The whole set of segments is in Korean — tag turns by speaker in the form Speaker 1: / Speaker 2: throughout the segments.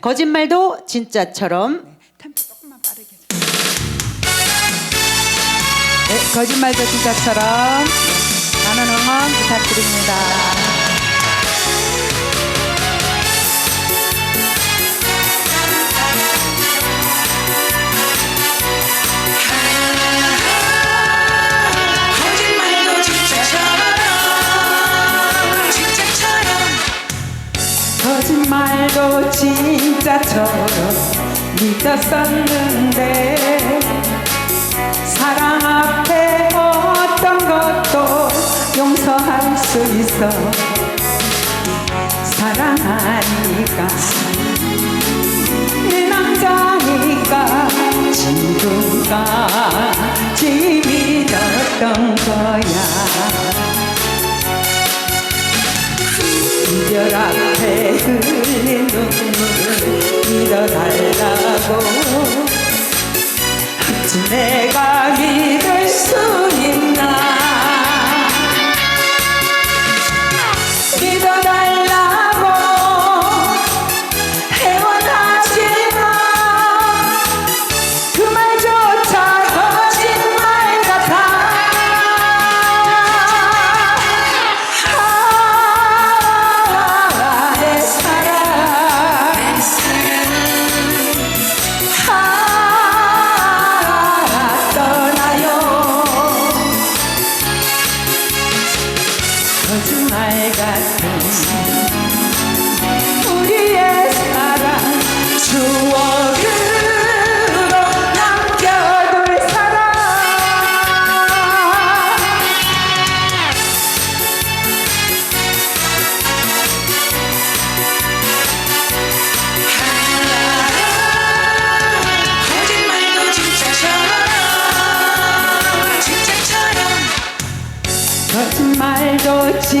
Speaker 1: 거짓말도 진짜처럼.
Speaker 2: 네, 템포 조금만 빠르게.
Speaker 1: 네, 거짓말도 진짜처럼. 많은 응원 부탁드립니다.
Speaker 3: 거짓말도 진짜처럼
Speaker 2: 믿었었는데 사랑 앞에 어떤 것도 용서할 수 있어. 사랑하니까 내 남자니까 지금까지 믿었던 거야. 이별 앞에 어찌 내가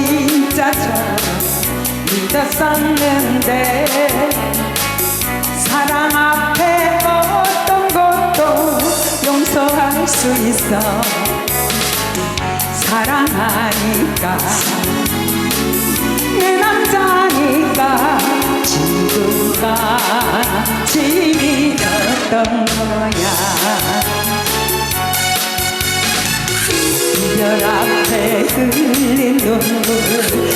Speaker 3: 진짜처럼
Speaker 2: 믿었었는데. 사랑 앞에 어떤 것도 용서할 수 있어. 사랑하니까. 내 남자니까. 지금까지 믿었던 거야 이별 앞에 흘린 눈물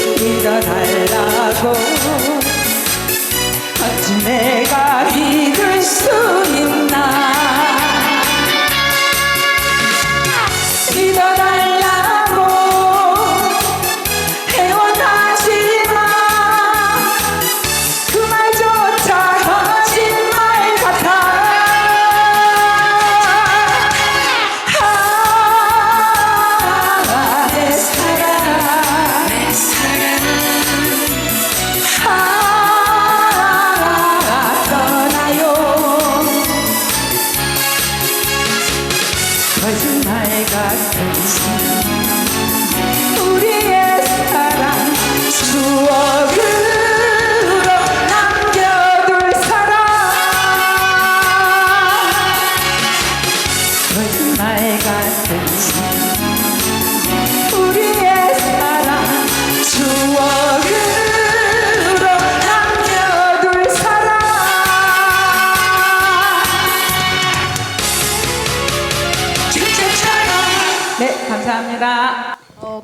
Speaker 2: 감사합니다. 어,